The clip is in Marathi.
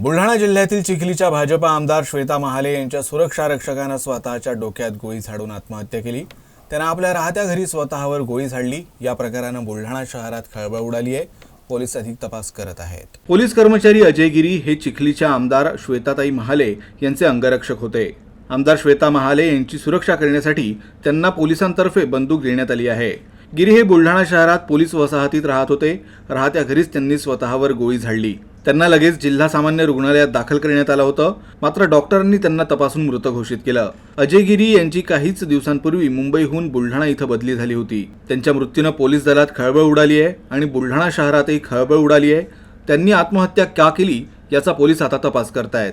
बुलढाणा जिल्ह्यातील चिखलीच्या भाजपा आमदार श्वेता महाले यांच्या सुरक्षा रक्षकानं स्वतःच्या डोक्यात गोळी झाडून आत्महत्या केली. त्यांना आपल्या राहत्या घरी स्वतःवर गोळी झाडली. या प्रकारानं बुलढाणा शहरात खळबळ उडाली आहे. पोलीस अधिक तपास करत आहेत. पोलीस कर्मचारी अजय गिरी हे चिखलीच्या आमदार श्वेताताई महाले यांचे अंगरक्षक होते. आमदार श्वेता महाले यांची सुरक्षा करण्यासाठी त्यांना पोलिसांतर्फे बंदूक देण्यात आली आहे. गिरी हे बुलढाणा शहरात पोलीस वसाहतीत राहत होते. राहत्या घरीच त्यांनी स्वतःवर गोळी झाडली. त्यांना लगेच जिल्हा सामान्य रुग्णालयात दाखल करण्यात आलं होतं. मात्र डॉक्टरांनी त्यांना तपासून मृत घोषित केलं. अजय गिरी यांची काहीच दिवसांपूर्वी मुंबईहून बुलढाणा इथं बदली झाली होती. त्यांच्या मृत्यूनं पोलीस दलात खळबळ उडाली आहे आणि बुलढाणा शहरातही खळबळ उडाली आहे. त्यांनी आत्महत्या का केली याचा पोलीस आता तपास करतायत.